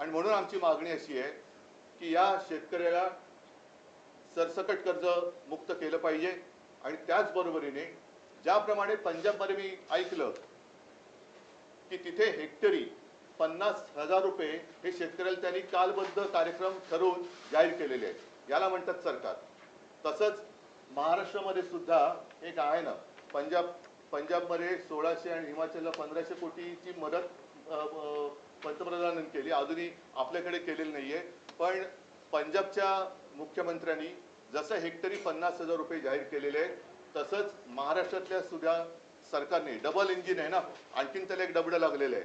आणि म्हणून आमची मागणी अशी आहे की या शेतकऱ्याला सरसकट कर्ज मुक्त केलं पाहिजे. आणि त्याचबरोबरीने ज्याप्रमाणे पंजाबमध्ये मी ऐकलं की तिथे हेक्टरी पन्नास हजार रुपये हे शेतकऱ्याला त्यांनी कालबद्ध कार्यक्रम ठरवून जाहीर केलेले आहेत. याला म्हणतात सरकार. तसंच महाराष्ट्रामध्ये सुद्धा एक आहे ना पंजाब पंजाबमध्ये सोळाशे आणि हिमाचलला पंधराशे कोटीची मदत पंतप्रधानांनी केली अजूनही आपल्याकडे केलेली नाहीये. पण पंजाबच्या मुख्यमंत्र्यांनी जसं हेक्टरी पन्नास हजार रुपये जाहीर केलेले आहेत तसंच महाराष्ट्रातल्या सुद्धा सरकारने डबल इंजिन आहे ना आणखीन त्याला एक डबडं लागलेलं आहे.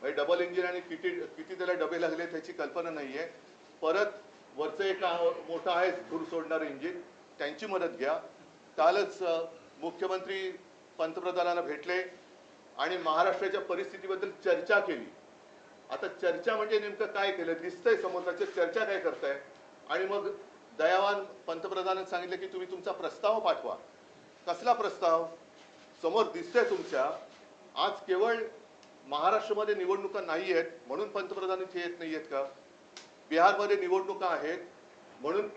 म्हणजे डबल इंजिन आणि किती किती त्याला डबे लागले त्याची कल्पना नाहीये. परत वरचं एक मोठं आहे धूर सोडणारं इंजिन त्यांची मदत घ्या. कालच मुख्यमंत्री पंतप्रधानांना भेटले आणि महाराष्ट्राच्या परिस्थितीबद्दल चर्चा केली. आता चर्चा म्हणजे नेमकं काय केलं? दिसतंय समुद्राच्या चर्चा काय करताय? आणि मग दयावान पंतप्रधानांनी सांगितलं की तुम्ही तुमचा प्रस्ताव पाठवा. कसला प्रस्ताव? समोर दिसतंय तुमच्या. आज केवळ महाराष्ट्रामध्ये निवडणुका नाही आहेत म्हणून पंतप्रधान इथे येत नाही आहेत का? बिहारमध्ये निवडणुका आहेत म्हणून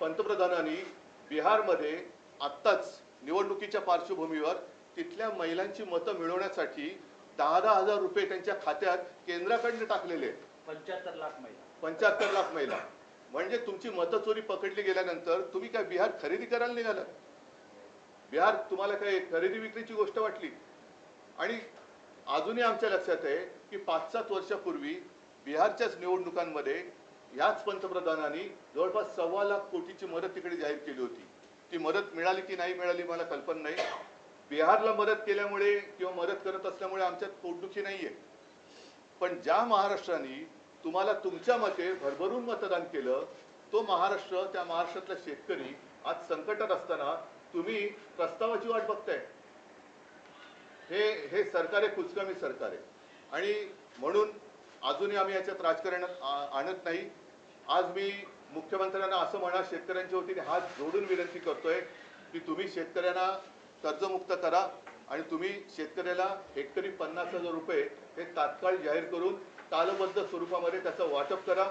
पंतप्रधानांनी बिहारमध्ये आत्ताच निवडणुकीच्या पार्श्वभूमीवर तिथल्या महिलांची मतं मिळवण्यासाठी दहा दहा हजार रुपये त्यांच्या खात्यात केंद्राकडनं टाकलेले आहेत. पंच्याहत्तर लाख महिला. पंच्याहत्तर लाख महिला. म्हणजे तुमची मतचोरी पकडली गेल्यानंतर तुम्ही काय बिहार खरेदी करायला निघाला बिहार तुम्हाला काय खरेदी विक्रीची गोष्ट वाटली? आणि अजूनही आमच्या लक्षात आहे की पाच सात वर्षापूर्वी बिहारच्याच निवडणुकांमध्ये याच पंतप्रधानांनी जवळपास सव्वा लाख कोटीची मदत तिकडे जाहीर केली होती. ती मदत मिळाली की नाही मिळाली मला कल्पना नाही. बिहारला मदत केल्यामुळे किंवा मदत करत असल्यामुळे आमच्यात पोटदुखी नाहीये. पण ज्या महाराष्ट्राने तुम्हाला तुमच्या मते भरभरून मतदान केलं तो महाराष्ट्र त्या महाराष्ट्रातला शेतकरी आज संकटात असताना तुम्ही प्रस्तावाची वाट बघताय. हे हे सरकार आहे कुचकामी सरकार आहे. आणि म्हणून अजूनही आम्ही याच्यात राजकारण आणत नाही. आज मी मुख्यमंत्र्यांना असं म्हणा शेतकऱ्यांच्या वतीने हात जोडून विनंती करतोय की तुम्ही शेतकऱ्यांना कर्जमुक्त करा आणि तुम्ही शेतकऱ्याला हेक्टरी पन्नास हजार रुपये हे तात्काळ जाहीर करून कालबद्ध स्वरूपामध्ये त्याचं वाटप करा.